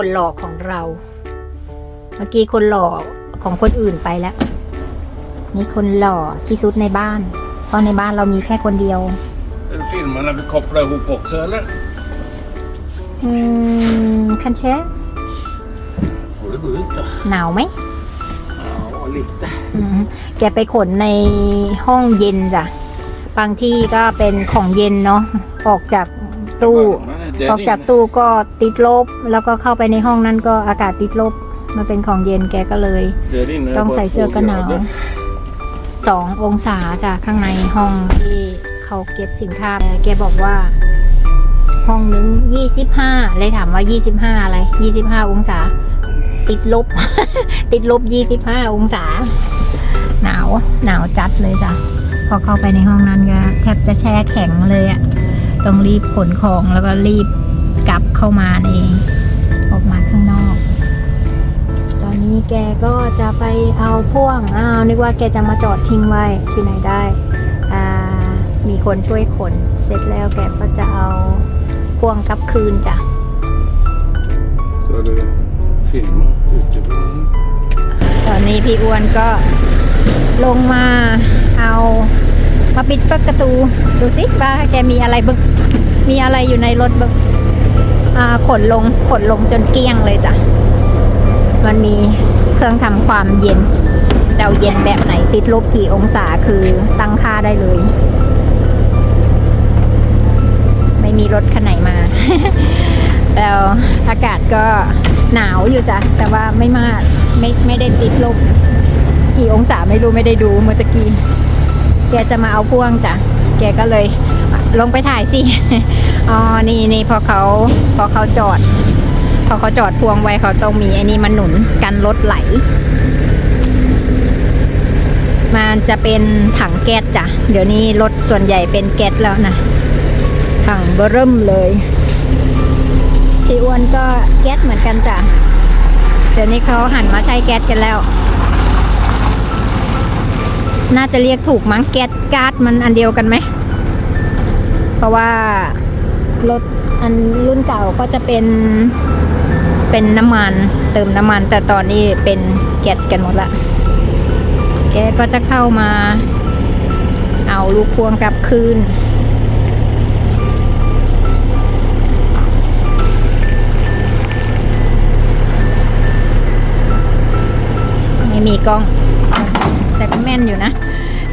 คนหล่อของเรา เมื่อกี้คนหล่อของคนอื่นไปแล้ว นี่คนหล่อที่สุดในบ้าน เพราะในบ้านเรามีแค่คนเดียว Den filmen när vi kopplar ihop också eller? อืมคันเชฟ Får det gå ut då? หนาวไหม Ja, lite. อืมแกไปขนในห้องเย็นจ้ะ บางที่ก็เป็นของเย็นเนาะ ออกจากตู้ Det ออกจากตู้ก็ติดลบ แล้วก็เข้าไปในห้องนั้นก็อากาศติดลบ มันเป็นของเย็นแกก็เลย Där inne är ต้อง bara ใส่เสื้อ två กันหนาว grader. สององศาจากข้างในห้องที่เขาเก็บสินค้าแกบอกว่า ห้องนึงยี่สิบห้าเลยถามว่ายี่สิบห้าอะไรยี่สิบห้าองศา ติดลบ ติดลบยี่สิบห้าองศา หนาวหนาวจัดเลยจ้ะพอเข้าไปในห้องนั้นก็แทบจะแช่แข็งเลยอะ ต้องรีบขนของแล้วก็รีบกลับเข้ามาเอง ออกมาข้างนอก ตอนนี้แกก็จะไปเอาพ่วงอ้าวนึกว่าแกจะมาจอดทิ้งไว้ที่ไหนได้อ่ามีคนช่วยขนเสร็จแล้วแกก็จะเอาพ่วงกลับคืนจ้ะ Ska du filma utifrån? ตอนนี้พี่อ้วนก็ลงมาเอามาปิดประตูดูสิว่าแกมีอะไรบึง มีอะไรอยู่ในรถบึงอ่าขนลงขนลงจนเกลี้ยงเลยจ้ะ มันมีเครื่องทำความเย็นเจ้าเย็นแบบไหนติดลบกี่องศาคือตั้งค่าได้เลย ไม่มีรถคันไหนมา แล้วอากาศก็หนาวอยู่จ้ะ แต่ว่าไม่มากไม่ไม่ได้ติดลบกี่องศาไม่รู้ไม่ได้ดูเมื่อตะกี้แกจะมาเอาพ่วงจ้ะ แกก็เลย ลงไปถ่ายสิ อ๋อ นี่นี่พอเขาพอเขาจอด พอเขาจอดพวงไว้เขาต้องมีไอ้นี่มันหนุนกันรถไหล มันจะเป็นถังแก๊สจ้ะ เดี๋ยวนี้รถส่วนใหญ่เป็นแก๊สแล้วนะ ถังเบอร์เริ่มเลยพี่อ้วนก็แก๊สเหมือนกันจ้ะ เดี๋ยวนี้เขาหันมาใช้แก๊สกันแล้ว น่าจะเรียกถูกมั้งแก๊สก๊าซมันอันเดียวกันไหม ราะว่ารถอันรุ่นเก่าก็จะเป็นเป็นน้ำมันเติมน้ำมัน แต่ตอนนี้เป็นแก๊สกันหมดละแกก็จะเข้ามา เอาลูกพวงกลับคืนไม่มีกล้อง แต่ก็แม่นอยู่นะ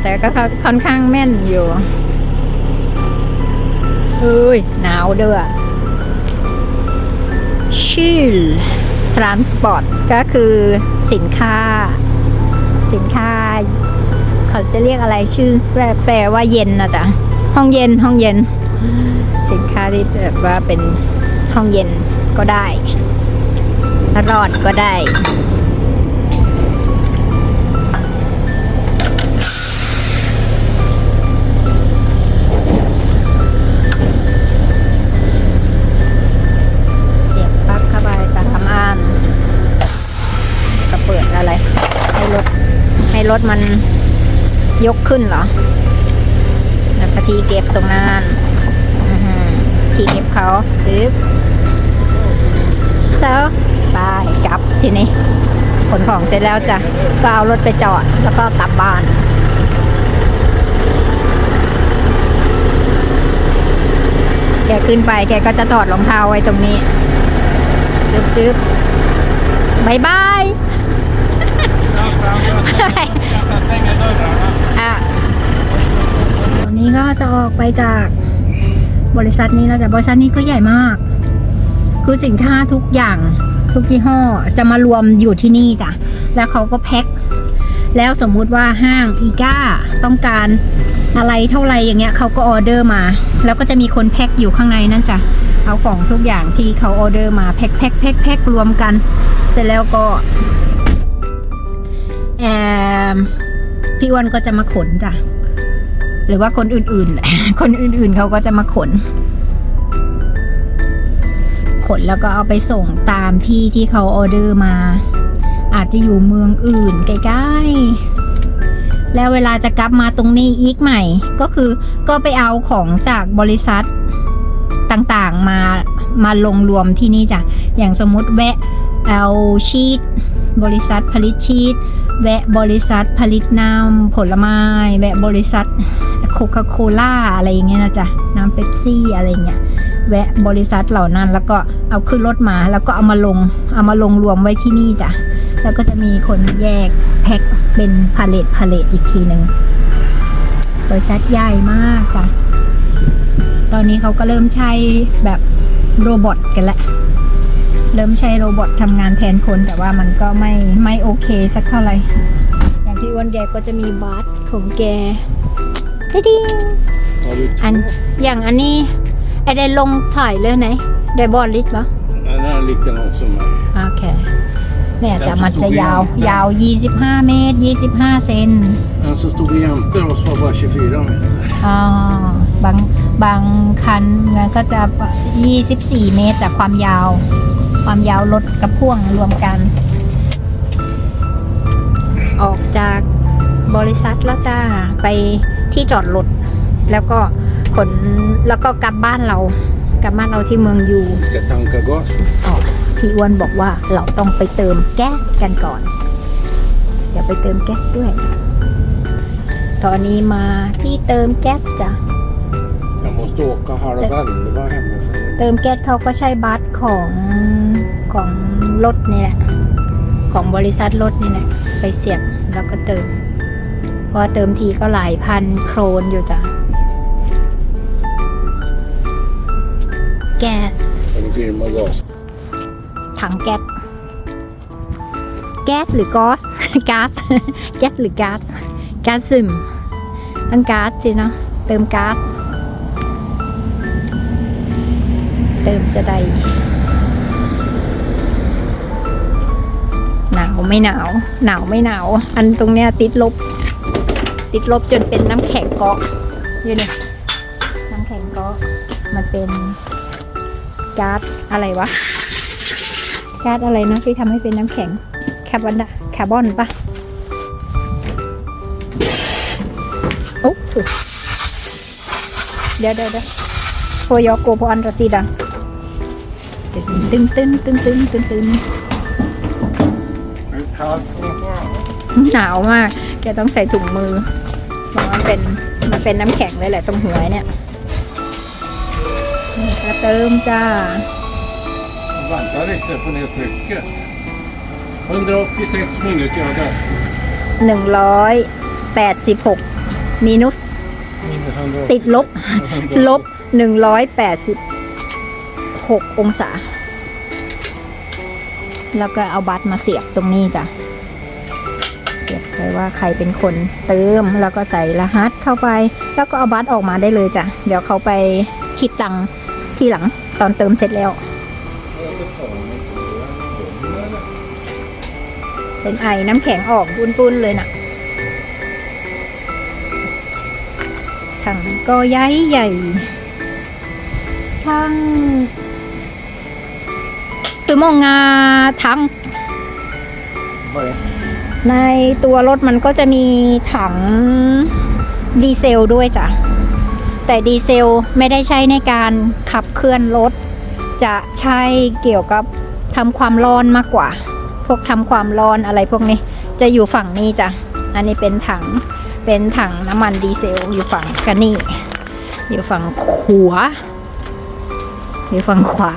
แต่ก็ค่อนข้างแม่นอยู่ เอ้ย หนาวเด้อชิลทรานสปอร์ตก็คือสินค้า สินค้า เขาจะเรียกอะไรชื่อแปลว่าเย็นนะจ๊ะ ห้องเย็นห้องเย็น สินค้าที่แบบว่าเป็นห้องเย็นก็ได้ร้อนก็ได้ รถมันยกขึ้นเหรอ แล้วก็ที่เก็บตรงนั้นที่เก็บเขาตึ๊บแล้วไปกลับทีนี้ขนของเสร็จแล้วจ้ะ ก็เอารถไปจอด แล้วก็กลับบ้านแกขึ้นไปแกก็จะถอดรองเท้าไว้ตรงนี้จึ๊บจึ๊บบายบาย อะวันนี้ก็จะออกไปจากบริษัทนี้แล้วจ้ะบริษัทนี้ก็ใหญ่มาก คือสินค้าทุกอย่างทุกยี่ห้อจะมารวมอยู่ที่นี่จ้ะแล้วเขาก็แพ็คแล้วสมมุติว่าห้างอีก้าต้องการอะไรเท่าไรอย่างเงี้ยเขาก็ออเดอร์มา แล้วก็จะมีคนแพ็คอยู่ข้างในนั่นจ้ะเอาของทุกอย่างที่เขาออเดอร์มาแพ็คแพ็คแพ็คแพ็ครวมกัน เสร็จแล้วก็ แอมพี่อ้วนก็จะมาขนจ้ะ หรือว่าคนอื่นๆ คนอื่นๆเขาก็จะมาขน ขนแล้วก็เอาไปส่งตามที่ที่เขาออเดอร์มา อาจจะอยู่เมืองอื่นใกล้ๆ แล้วเวลาจะกลับมาตรงนี้อีกใหม่ ก็คือก็ไปเอาของจากบริษัทต่างๆมามาลงรวมที่นี่จ้ะ อย่างสมมติแวะเอาชีสบริษัทผลิตชีส แวะบริษัทผลิตน้ำผลไม้ แวะบริษัทโคคาโคล่าอะไรอย่างเงี้ยนะจ๊ะ น้ำเป๊ปซี่อะไรเงี้ย แวะบริษัทเหล่านั้น แล้วก็เอาขึ้นรถมา แล้วก็เอามาลง เอามาลงรวมไว้ที่นี่จ้ะ แล้วก็จะมีคนแยกแพ็คเป็นพาเลตพาเลตอีกทีหนึ่งบริษัทใหญ่มากจ้ะ ตอนนี้เขาก็เริ่มใช้แบบโรบอทกันแล้ว เริ่มใช้โรบอททำงานแทนคนแต่ว่ามันก็ไม่ไม่โอเคสักเท่าไหร่ อย่างที่อ้วันแกก็จะมีบาร์ของแกดิ้ง Har du อัน två? อย่างอันนี้ไอได้ลงถ่ายเลยไหน ได้บอลลิสปะ Den är likadan som mig. โอเคเนี่ยจะแต่มันจะสูงยาวยังยาว 25 เมตร 25 เซน Den som stod jämte oss var bara 24 meter. อ๋อบางบางคันมันก็จะ 24 เมตรจากความยาว ความยาวรถกับพ่วงรวมกัน ออกจากบริษัทแล้วจ้าไปที่จอดรถแล้วก็ขนแล้วก็กลับบ้านเรา กลับบ้านเราที่เมืองยู Ska tanka gas. อ๋อพี่อ้วนบอกว่าเราต้องไปเติมแก๊สกันก่อน เดี๋ยวไปเติมแก๊สด้วย ตอนนี้มาที่เติมแก๊สจ้ะ Jag måste åka halva Valdemar hemifrån. เติมแก๊สเขาก็ใช้บัตรของ ของรถนี่แหละ ของบริษัทรถนี่แหละ ไปเสียบแล้วก็เติม พอเติมทีก็หลายพันโครนอยู่จ้ะ แก๊ส En firma gas. ถังแก๊ส แก๊สหรือก๊าซก๊าซ แก๊สหรือก๊าซ ก๊าซซึมต้องก๊าซสิเนาะ เติมก๊าซ เติมจะได้ ไม่หนาว หนาวไม่หนาว อันตรงเนี้ยติดลบ ติดลบจนเป็นน้ำแข็งเกาะอยู่เนี่ยน้ำแข็งเกาะมันเป็นก๊าซอะไรวะก๊าซอะไรนะที่ทำให้เป็นน้ำแข็งคาร์บอนดะคาร์บอนปะโอ้สุดเดี๋ยวเดี๋ยวเดี๋ยวโพยอโกโพอันตรซีดังตึ้งตึ้งตึ้งตึ้งตึ้งตึ้ง หนาวมาก แกต้องใส่ถุงมือเพราะมันเป็นมันเป็นน้ำแข็งเลยแหละตรงหัวเนี่ยนี่ก็เติมจ้า Vänta lite få ner trycket. 186 minusgrader. หนึ่งร้อยแปดสิบหกมินุส Minus 186. ติดลบ ลบหนึ่งร้อยแปดสิบหกองศา แล้วก็เอาบัตรมาเสียบตรงนี้จ้ะ เสียบไปว่าใครเป็นคนเติม แล้วก็ใส่รหัสเข้าไป แล้วก็เอาบัตรออกมาได้เลยจ้ะ เดี๋ยวเขาไปคิดตังค์ทีหลังตอนเติมเสร็จแล้ว เป็นไอน้ำแข็งออกปุ้นๆเลยน่ะถังก็ใหญ่ใหญ่ทั้ง คือมองงาทั้งในตัวรถมันก็จะมีถังดีเซลด้วยจ้ะ แต่ดีเซลไม่ได้ใช้ในการขับเคลื่อนรถ จะใช้เกี่ยวกับทำความร้อนมากกว่า พวกทำความร้อนอะไรพวกนี้ จะอยู่ฝั่งนี้จ้ะ อันนี้เป็นถัง เป็นถังน้ำมันดีเซลอยู่ฝั่งกันนี่ อยู่ฝั่งขวา อยู่ฝั่งขวา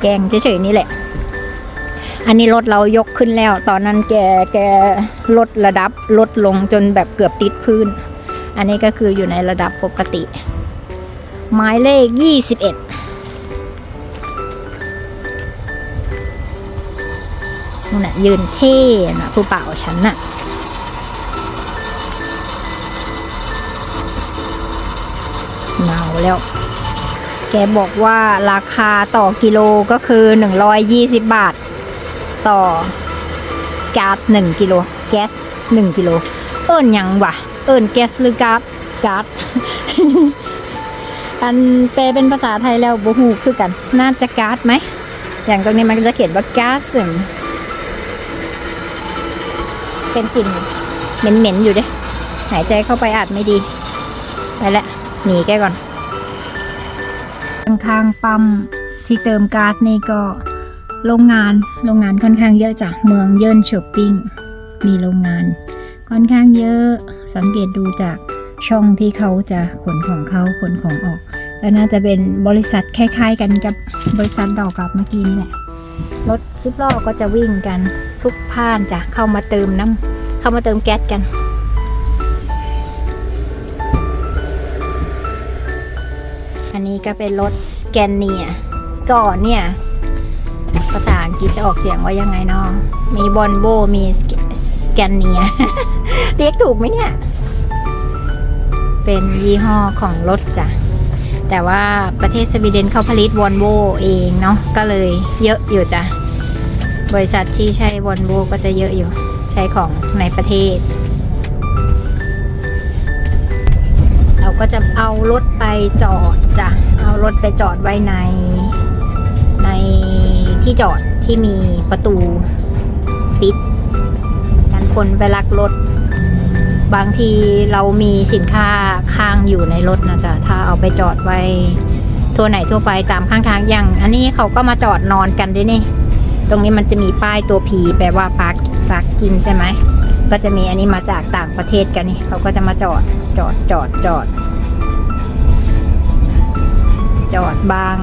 แกงเฉยๆนี่แหละ อันนี้รถเรายกขึ้นแล้ว ตอนนั้นแกแกลดระดับลดลงจนแบบเกือบติดพื้น อันนี้ก็คืออยู่ในระดับปกติ หมายเลข 21นู่นน่ะยืนเท่นะผู้เป่าฉันน่ะหนาวแล้ว กบอกว่าราคาต่อกิโลก็คือ 120 บาท ต่อก๊าซ1กิโลแก๊ส1กิโล เอิ้นยังวะเอิ้นแก๊สหรือก๊าซก๊าซอันแปลเป็นภาษาไทยแล้วบ่ฮู้คือกัน น่าจะก๊าซไหม อย่างตรงนี้มันจะเขียนว่าก๊าซเป็นกลิ่นเหม็นๆอยู่เด้หายใจเข้าไปอาจไม่ดี ไปละหนีแกก่อน ข้างๆปั๊มที่เติมก๊าซนี่ก็โรงงานโรงงานค่อนข้างเยอะจ้ะเมืองเยินช้อปปิ้งมีโรงงาน ค่อนข้างเยอะสังเกตดูจากช่องที่เขาจะขนของเขาขนของออกแล้วน่าจะเป็นบริษัทคล้ายๆกันกับบริษัทดอกกับเมื่อกี้นี่แหละรถซิปล้อก็จะวิ่งกันพลุกพล่านจ้ะเข้ามาเติมน้ำเข้ามาเติมแก๊สกัน อันนี้ก็เป็นรถสแกนเนียก่อนเนี่ย ภาษาอังกฤษจะออกเสียงว่ายังไงเนาะมีบอนโบมีสแกนเนีย เรียกถูกไหมเนี่ย เป็นยี่ห้อของรถจ้ะ แต่ว่าประเทศสวีเดนเขาผลิตวอลโวเองเนาะก็เลยเยอะอยู่จ้ะ บริษัทที่ใช้วอลโวก็จะเยอะอยู่ ใช้ของในประเทศ ก็จะเอารถไปจอดจ้ะเอารถไปจอดไว้ใน ในที่จอดที่มีประตูปิดกันคนไปลักรถ บางทีเรามีสินค้าค้างอยู่ในรถนะจ๊ะถ้าเอาไปจอดไว้ทั่วไหนทั่วไปตามข้างทางอย่าง อันนี้เขาก็มาจอดนอนกันด้วยนี่ ตรงนี้มันจะมีป้ายตัวผีแปลว่าปาร์คปาร์กินใช่ไหม ก็จะมีอันนี้มาจากต่างประเทศกันนี่เขาก็จะมาจอดจอดจอดจอด จอดบาง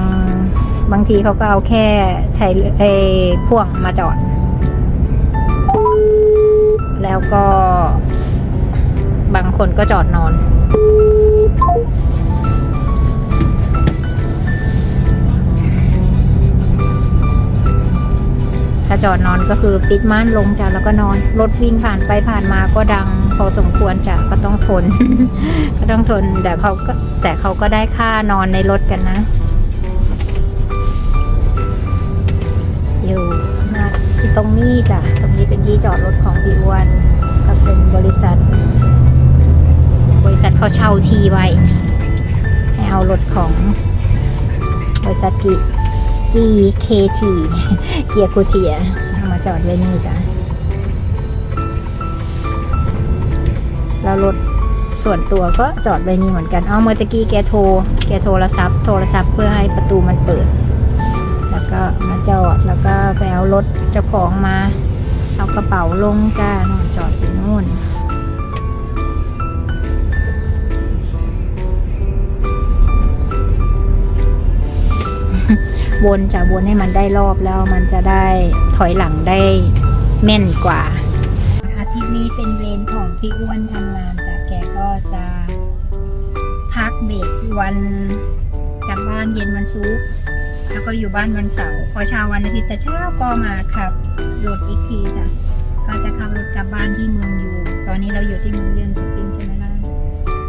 บางทีเขาก็เอาแค่ไทยเอพ่วงมาจอด แล้วก็บางคนก็จอดนอนาจอดนอนก็คือปิดม่านลงจ้ะแล้วก็นอน รถวิ่งผ่านไปผ่านมาก็ดังพอสมควรจ้ะก็ต้องทน ก็ต้องทนแต่เขาก็แต่เขาก็ได้ค่านอนในรถกันนะอยู่มาตรงนี้จ้ะตรงนี้เป็นที่จอดรถของพี่อ้วนก็เป็นบริษัท บริษัทเขาเช่าที่ไว้ให้เอารถของบริษัทกิ GKT เกียร์คูเทียเอามาจอดไว้นี่จ้ะแล้วรถส่วนตัวก็จอดไว้นี่เหมือนกัน เอาเมื่อตะกี้แกโทร แกโทรศัพท์ โทรศัพท์เพื่อให้ประตูมันเปิด แล้วก็มาจอด แล้วก็ไปเอารถเจ้าของมา เอากระเป๋าลงจ้านู่นจอดอยู่นู่น วนจะวนให้มันได้รอบแล้วมันจะได้ถอยหลังได้แม่นกว่า อาทิตย์นี้เป็นเวรของพี่อ้วนทำงานจากแกก็จะพักเบรกวันกลับบ้านเย็นวันศุกร์แล้วก็อยู่บ้านวันเสาร์พอเช้าวันอาทิตย์แต่เช้าก็มาขับรถอีกทีจ้ะก็จะขับรถกลับบ้านที่เมืองอยู่ ตอนนี้เราอยู่ที่เมืองเยือนสปริงใช่ไหมล่ะ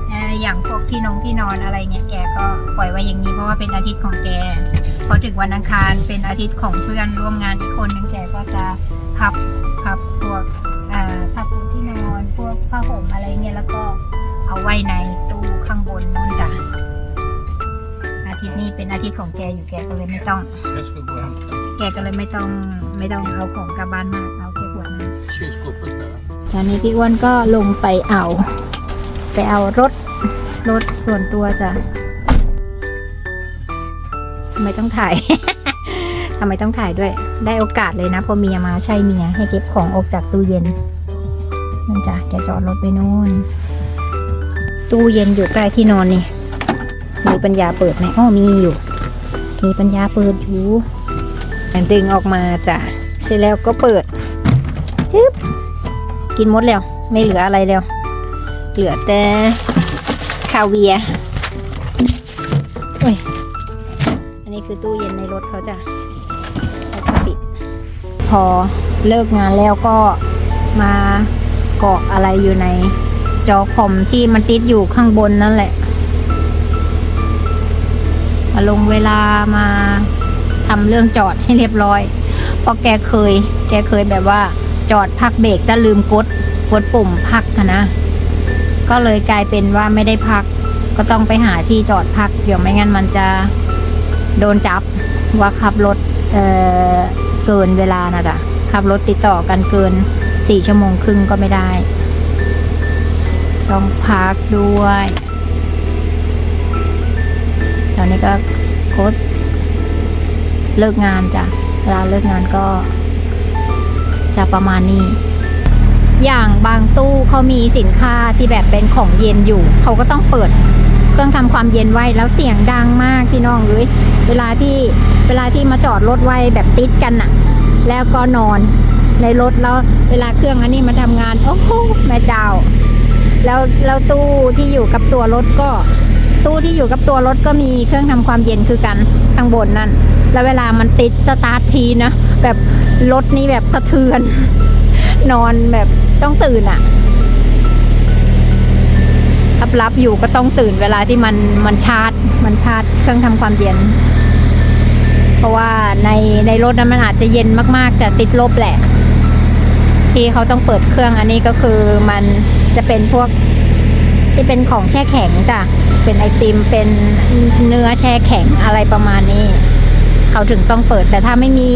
เอ่ออย่างพวกที่นงที่นอนอะไรเงี้ยแกก็ปล่อยไว้อย่างนี้เพราะว่าเป็นอาทิตย์ของแก พอถึงวันอังคารเป็นอาทิตย์ของเพื่อนร่วมงานอีกคนนึงแกก็จะพับพับพวกเอ่อพับปูที่นอนพวกผ้าห่มอะไรเงี้ยแล้วก็เอาไว้ในตู้ข้างบนนู่นจ้ะอาทิตย์นี้เป็นอาทิตย์ของแกอยู่แกก็เลยไม่ต้อง Jag ska gå och hämta แกก็เลยไม่ต้องไม่ต้องเอาของกลับบ้านมากเอาแค่ขวดนึง kylskåpet där. ตอนนี้พี่อ้วนก็ลงไปเอา ไปเอารถรถส่วนตัวจ้ะ ทำไมต้องถ่าย ทำไมต้องถ่ายด้วย ได้โอกาสเลยนะพอเมียมาใช่เมียให้เก็บของออกจากตู้เย็นนั่นจ้ะแกจอดรถไปนู่น ตู้เย็นอยู่ใกล้ที่นอนนี่ มีปัญญาเปิดไหมอ้อมีอยู่ มีปัญญาเปิดอยู่ดึงออกมาจ้ะ เสร็จแล้วก็เปิดจึ๊บกินหมดแล้ว ไม่เหลืออะไรแล้ว เหลือแต่คาเวีย คือตู้เย็นในรถเขาจะแล้วก็ปิด พอเลิกงานแล้วก็มาเกาะอะไรอยู่ในจอคอมที่มันติดอยู่ข้างบนนั่นแหละมาลงเวลามาทำเรื่องจอดให้เรียบร้อย เพราะแกเคย แกเคยแบบว่าจอดพักเบรกแต่ลืมกด กดปุ่มพักนะ ก็เลยกลายเป็นว่าไม่ได้พัก ก็ต้องไปหาที่จอดพัก เดี๋ยวไม่งั้นมันจะ โดนจับว่าขับรถเออเกินเวลานะจ๊ะขับรถติดต่อกันเกินสี่ชั่วโมงครึ่งก็ไม่ได้ ต้องพักด้วย ตอนนี้ก็โคตรเลิกงานจ้ะเวลาเลิกงานก็ จะประมาณนี้ อย่างบางตู้เขามีสินค้าที่แบบเป็นของเย็นอยู่ เขาก็ต้องเปิด เครื่องทำความเย็นไว้แล้วเสียงดังมากพี่น้องเอ้ยเวลาที่เวลาที่มาจอดรถไว้แบบติดกันน่ะแล้วก็นอนในรถแล้วเวลาเครื่องอันนี้มันทำงาน โอ้โหแม่เจ้า แล้วแล้วตู้ที่อยู่กับตัวรถก็ ตู้ที่อยู่กับตัวรถก็มีเครื่องทำความเย็นคือกันข้างบนนั่นแล้วเวลามันติดสตาร์ททีนะแบบรถนี่แบบสะเทือน นอนแบบต้องตื่นอะ รับรับอยู่ก็ต้องตื่นเวลาที่มันมันชาร์จ มันชาร์จเครื่องทำความเย็น เพราะว่าในในรถนั้นมันอาจจะเย็นมากๆจะติดลบแหละ ที่เขาต้องเปิดเครื่องอันนี้ก็คือมันจะเป็นพวกที่เป็นของแช่แข็งจ้ะ เป็นไอติม เป็นเนื้อแช่แข็งอะไรประมาณนี้ เขาถึงต้องเปิด แต่ถ้าไม่มี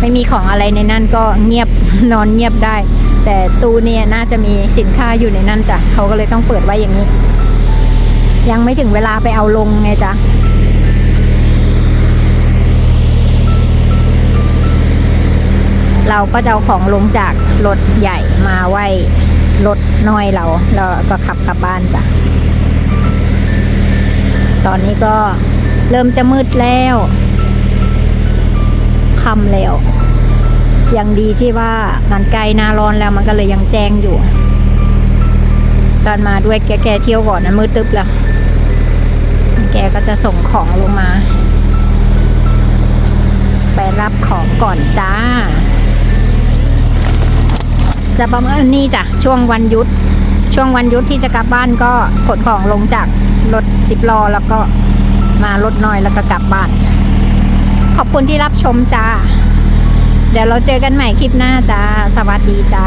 ไม่มีของอะไรในนั้นก็เงียบนอนเงียบได้ แต่ตู้เนี่ยน่าจะมีสินค้าอยู่ในนั้นจ้ะเขาก็เลยต้องเปิดไว้อย่างนี้ ยังไม่ถึงเวลาไปเอาลงไงจ๊ะเราก็จะเอาของลงจากรถใหญ่มาไว้รถน้อยเราแล้วก็ขับกลับบ้านจ้ะ ตอนนี้ก็เริ่มจะมืดแล้วค่ำแล้ว ยังดีที่ว่ามันใกลนาร้อนแล้วมันก็เลยยังแจ้งอยู่ ตอนมาด้วยแกแกเที่ยวก่อนนะมืดตึ๊บแล้ว แกก็จะส่งของลงมา ไปรับของก่อนจ้า จะประมาณนี้จ้ะช่วงวันหยุด ช่วงวันหยุดที่จะกลับบ้านก็ขนของลงจากรถสิบล้อแล้วก็มารถน้อยแล้วก็กลับบ้าน ขอบคุณที่รับชมจ้า เดี๋ยวเราเจอกันใหม่คลิปหน้าจ้า สวัสดีจ้า